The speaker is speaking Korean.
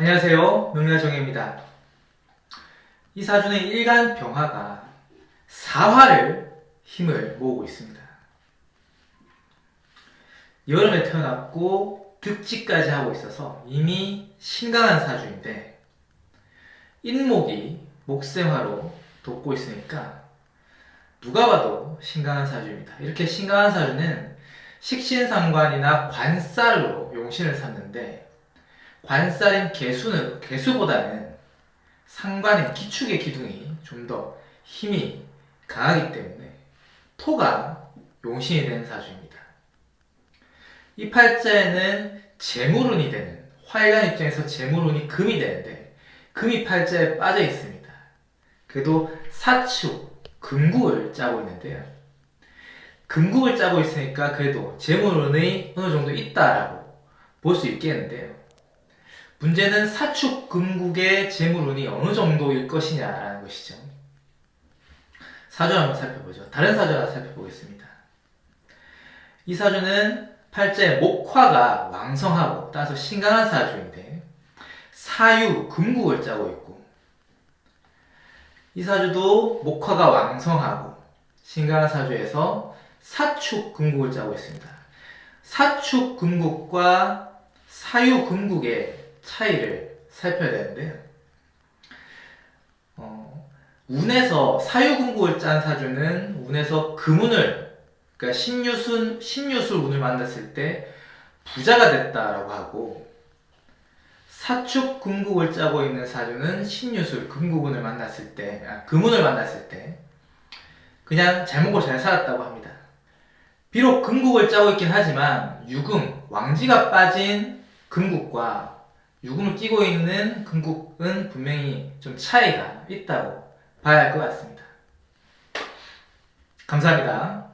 안녕하세요. 명야정입니다. 이 사주는 일간 병화가 사화를 힘을 모으고 있습니다. 여름에 태어났고 득지까지 하고 있어서 이미 신강한 사주인데 인목이 목생화로 돕고 있으니까 누가 봐도 신강한 사주입니다. 이렇게 신강한 사주는 식신상관이나 관살로 용신을 삼는데 관살인 개수는 개수보다는 상관인 기축의 기둥이 좀 더 힘이 강하기 때문에 토가 용신이 되는 사주입니다. 이 팔자에는 재물운이 되는 화일간 입장에서 재물운이 금이 되는데 금이 팔자에 빠져 있습니다. 그래도 사축 금국을 짜고 있는데요. 금국을 짜고 있으니까 그래도 재물운이 어느 정도 있다라고 볼 수 있겠는데요. 문제는 사축 금국의 재물운이 어느 정도일 것이냐라는 것이죠. 사주 한번 살펴보죠. 다른 사주 하나 살펴보겠습니다. 이 사주는 팔자에 목화가 왕성하고 따라서 신강한 사주인데 사유 금국을 짜고 있고 이 사주도 목화가 왕성하고 신강한 사주에서 사축 금국을 짜고 있습니다. 사축 금국과 사유 금국의 차이를 살펴야 되는데요. 어, 운에서 사유금국을 짠 사주는 운에서 금운을 그러니까 신유순 신유술 운을 만났을 때 부자가 됐다라고 하고 사축 금국을 짜고 있는 사주는 신유술 금국운을 만났을 때 아, 금운을 만났을 때 그냥 잘 먹고 잘 살았다고 합니다. 비록 금국을 짜고 있긴 하지만 유금 왕지가 빠진 금국과 유금을 끼고 있는 금국은 분명히 좀 차이가 있다고 봐야 할 것 같습니다. 감사합니다.